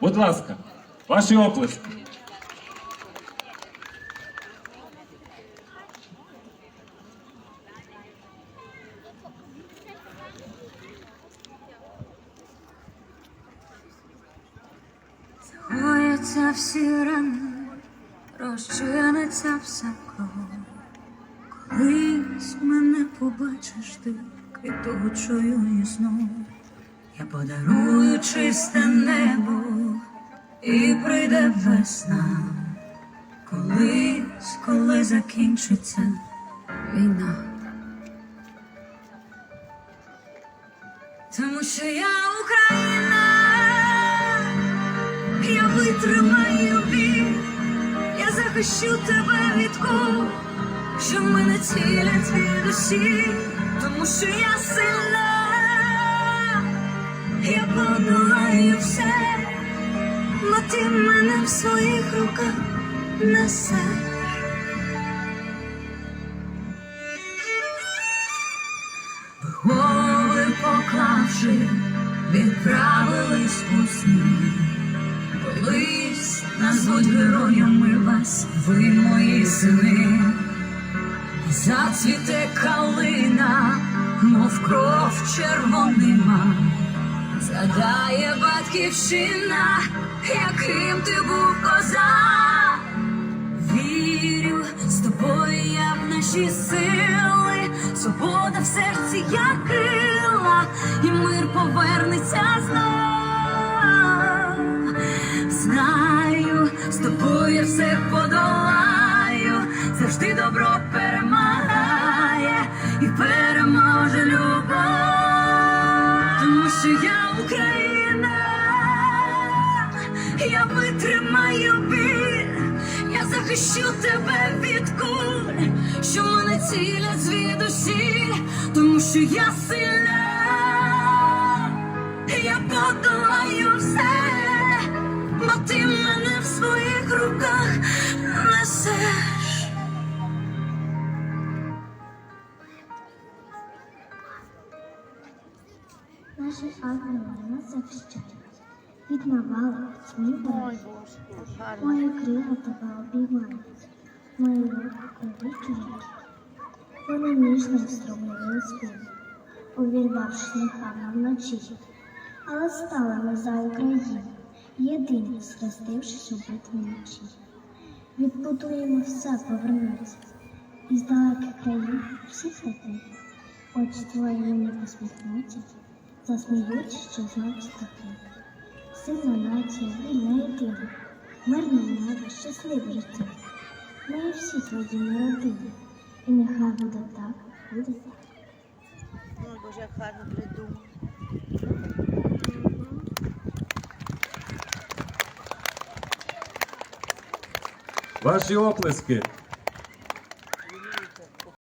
Будь ласка, ваші оплески. Гояться всі рани, розчиниться вся кров. Колись мене побачиш ти квітучою і знов. Я подарую чисте небо і прийде весна. Колись, коли закінчиться війна. Тому що я Україна, я витримаю біль, я захищу тебе від кул, що мене цілять від душі, тому що я сильна, я подолаю все, ти мене в своїх руках несеш. Голови поклавши, відправились у сни. Колись назвуть героями вас, ви мої сини. Зацвіте калина, мов кров червонима. Згадає батьківщина, яким ти був козак. Вірю, з тобою я в наші сили, свобода в серці як крила, і мир повернеться знов. Знаю, з тобою все подолаю, завжди добро що я Україна, я витримаю біль, я захищу тебе від куль, що мене цілять звідусі, тому що я сильна, я подолаю Наші ангели нас захищають, від навали тьмі бережуть. Мої крила тебе обіймають, мої руки крові Вони ніжно встромили спину, увірвавши нехавно вночі. Але стали ми за Україну, єдині схрестившись у битві ночі. Відбудуємо все, повернуться, із далеких країн всі святи. Очі твої мені посміхнуться, засміють, що значить таке. Сильна нація, вільна єдина, мирне небо, щасливе життя. Ми всі твої родини, і нехай буде так, буде так. Ой, Боже, як гарно придумав. Ваші оплески.